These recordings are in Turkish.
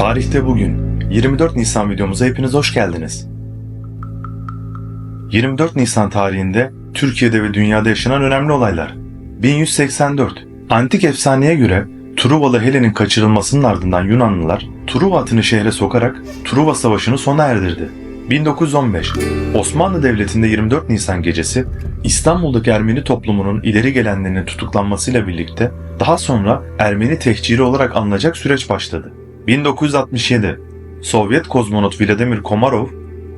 Tarihte bugün 24 Nisan videomuza hepiniz hoş geldiniz. 24 Nisan tarihinde Türkiye'de ve dünyada yaşanan önemli olaylar. 1184. Antik efsaneye göre Truvalı Helen'in kaçırılmasının ardından Yunanlılar Truva atını şehre sokarak Truva Savaşı'nı sona erdirdi. 1915. Osmanlı Devleti'nde 24 Nisan gecesi İstanbul'daki Ermeni toplumunun ileri gelenlerinin tutuklanmasıyla birlikte daha sonra Ermeni tehciri olarak anılacak süreç başladı. 1967 Sovyet kozmonot Vladimir Komarov,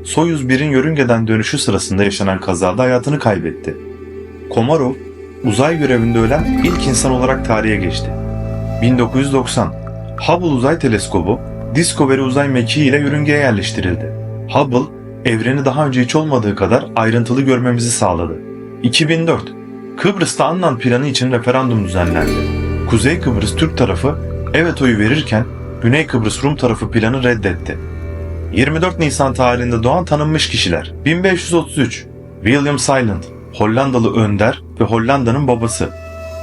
Soyuz 1'in yörüngeden dönüşü sırasında yaşanan kazada hayatını kaybetti. Komarov, uzay görevinde ölen ilk insan olarak tarihe geçti. 1990 Hubble Uzay Teleskobu, Discovery uzay mekiği ile yörüngeye yerleştirildi. Hubble, evreni daha önce hiç olmadığı kadar ayrıntılı görmemizi sağladı. 2004 Kıbrıs'ta Annan planı için referandum düzenlendi. Kuzey Kıbrıs Türk tarafı evet oyu verirken Güney Kıbrıs Rum tarafı planı reddetti. 24 Nisan tarihinde doğan tanınmış kişiler 1533 William Silent, Hollandalı önder ve Hollanda'nın babası.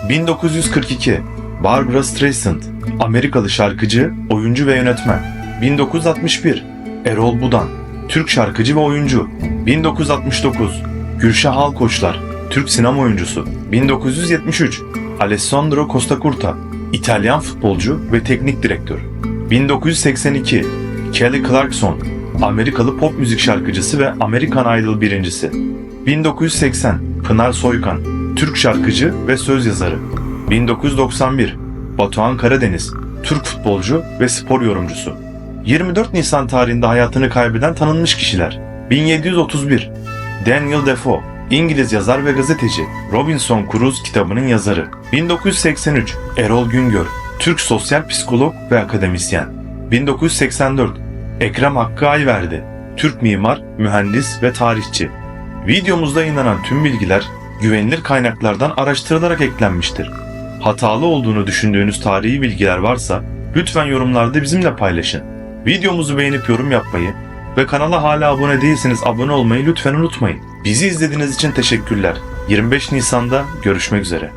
1942 Barbara Streisand, Amerikalı şarkıcı, oyuncu ve yönetmen. 1961 Erol Budan, Türk şarkıcı ve oyuncu. 1969 Gülşah Halkoçlar, Türk sinema oyuncusu. 1973 Alessandro Costa Curta, İtalyan futbolcu ve teknik direktör. 1982 Kelly Clarkson, Amerikalı pop müzik şarkıcısı ve American Idol birincisi. 1980 Pınar Soykan, Türk şarkıcı ve söz yazarı. 1991 Batuhan Karadeniz, Türk futbolcu ve spor yorumcusu. 24 Nisan tarihinde hayatını kaybeden tanınmış kişiler. 1731 Daniel Defoe, İngiliz yazar ve gazeteci. Robinson Crusoe kitabının yazarı. 1983 Erol Güngör, Türk sosyal psikolog ve akademisyen. 1984 Ekrem Hakkı Ayverdi, Türk mimar, mühendis ve tarihçi. Videomuzda yayınlanan tüm bilgiler güvenilir kaynaklardan araştırılarak eklenmiştir. Hatalı olduğunu düşündüğünüz tarihi bilgiler varsa lütfen yorumlarda bizimle paylaşın. Videomuzu beğenip yorum yapmayı ve kanala hala abone değilseniz abone olmayı lütfen unutmayın. Bizi izlediğiniz için teşekkürler. 25 Nisan'da görüşmek üzere.